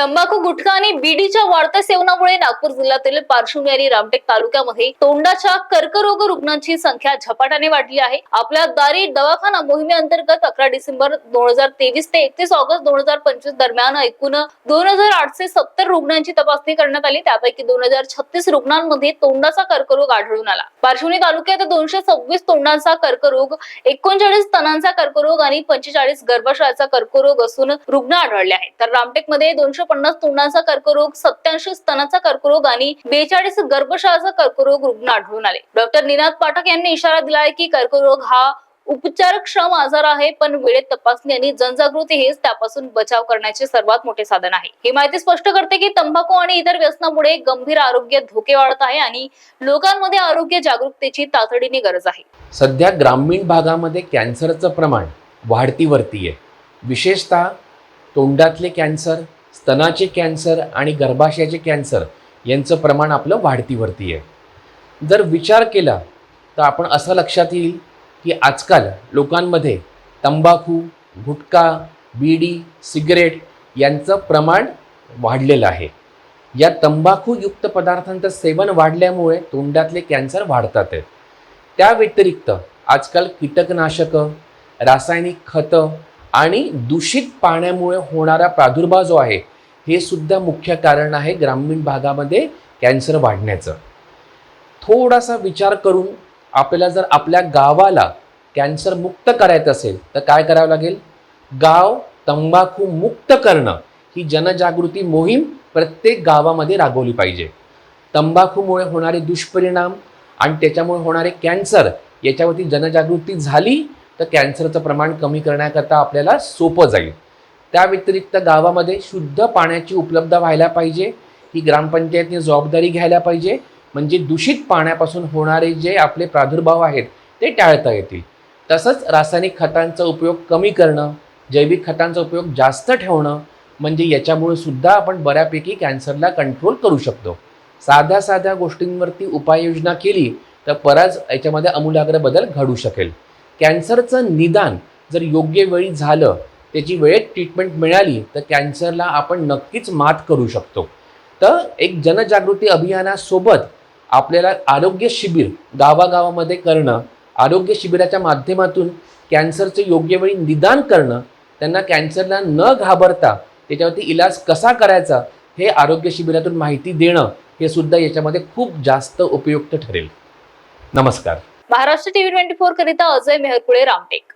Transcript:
तंबाखू गुटखा आणि बीडीच्या वाढत्या सेवनामुळे नागपूर जिल्ह्यातील पार्श्वनी आणि रामटेक तालुक्यामध्ये तोंडाच्या कर्करोग रुग्णांची संख्या झपाट्याने वाढली आहे. आपल्या दारी दवाखाना मोहिमेअंतर्गत अकरा डिसेंबर दोन हजार तेवीस ते एकतीस ऑगस्ट दोन हजार पंचवीस दरम्यान एकूण दोन हजार आठशे सत्तर रुग्णांची तपासणी करण्यात आली. त्यापैकी दोन हजार छत्तीस रुग्णांमध्ये तोंडाचा कर्करोग आढळून आला. पार्श्वनी तालुक्यात दोनशे सव्वीस तोंडांचा कर्करोग एकोणचाळीस स्तनांचा कर्करोग आणि पंचेचाळीस गर्भाशयाचा कर्करोग असून रुग्ण आढळले आहेत. तर रामटेकमध्ये दोनशे पन्नास तोंडाचा कर्करोग सत्याऐंशी स्तनाचा कर्करोग आणि बेचाळीस गर्भशयाचा कर्करोग रुग्ण आढळून आले. डॉक्टर निनाद पाठक यांनी इशारा दिला आहे की कर्करोग हा उपचारक्षम आजार आहे पण वेळेत तपासणी आणि जनजागृती हेच त्यापासून बचाव करण्याचे सर्वात मोठे साधन आहे. ही माहिती स्पष्ट करते की तंबाखू आणि इतर व्यसनामुळे गंभीर आरोग्य धोके वाढत आहे आणि लोकांमध्ये आरोग्य जागरूकतेची तातडीने गरज आहे. सध्या ग्रामीण भागामध्ये कॅन्सरचं प्रमाण वाढती वरती आहे. विशेषतः तोंडातले कॅन्सर स्तनाचे कॅन्सर आणि गर्भाशयाचे कॅन्सर यांचं प्रमाण आपलं वाढतीवरती आहे. जर विचार केला तर आपण असं लक्षात येईल की आजकाल लोकांमध्ये तंबाखू गुटखा बीडी सिगरेट यांचं प्रमाण वाढलेलं आहे. या तंबाखूयुक्त पदार्थांचं सेवन वाढल्यामुळे तोंडातले कॅन्सर वाढतात आहेत. त्या व्यतिरिक्त आजकाल कीटकनाशकं रासायनिक खतं आणि दूषित पाण्यामुळे होणारा प्रादुर्भाव जो आहे हे सुद्धा मुख्य कारण आहे ग्रामीण भागामध्ये कॅन्सर वाढण्याचं. थोडासा विचार करून आपल्याला जर आपल्या गावाला कॅन्सर मुक्त करायचं असेल तर काय करावं लागेल? गाव तंबाखू मुक्त करणं ही जनजागृती मोहीम प्रत्येक गावामध्ये राबवली पाहिजे. तंबाखूमुळे होणारे दुष्परिणाम आणि त्याच्यामुळे होणारे कॅन्सर याच्यावरती जनजागृती झाली तर कॅन्सरचं प्रमाण कमी करण्याकरता आपल्याला सोपं जाईल. त्या व्यतिरिक्त गावामध्ये शुद्ध पाण्याची उपलब्ध व्हायला पाहिजे. ही ग्रामपंचायतने जबाबदारी घ्यायला पाहिजे. म्हणजे दूषित पाण्यापासून होणारे जे आपले प्रादुर्भाव आहेत ते टाळता येतील. तसंच रासायनिक खतांचा उपयोग कमी करणं जैविक खतांचा उपयोग जास्त ठेवणं म्हणजे याच्यामुळे सुद्धा आपण बऱ्यापैकी कॅन्सरला कंट्रोल करू शकतो. साध्या साध्या गोष्टींवरती उपाययोजना केली तर परत याच्यामध्ये आमूलाग्र बदल घडू शकेल. कॅन्सरचं निदान जर योग्य वेळी झालं त्याची वेळेत ट्रीटमेंट मिळाली तर कॅन्सरला आपण नक्कीच मात करू शकतो. तर एक जनजागृती अभियानासोबत आपल्याला आरोग्य शिबिर गावागावामध्ये करणं आरोग्य शिबिराच्या माध्यमातून कॅन्सरचं योग्य वेळी निदान करणं त्यांना कॅन्सरला न घाबरता त्याच्यावरती इलाज कसा करायचा हे आरोग्य शिबिरातून माहिती देणं हे सुद्धा याच्यामध्ये खूप जास्त उपयुक्त ठरेल. नमस्कार. महाराष्ट्र टीव्ही ट्वेंटी फोर करिता अजय मेहरकुळे रामटेक.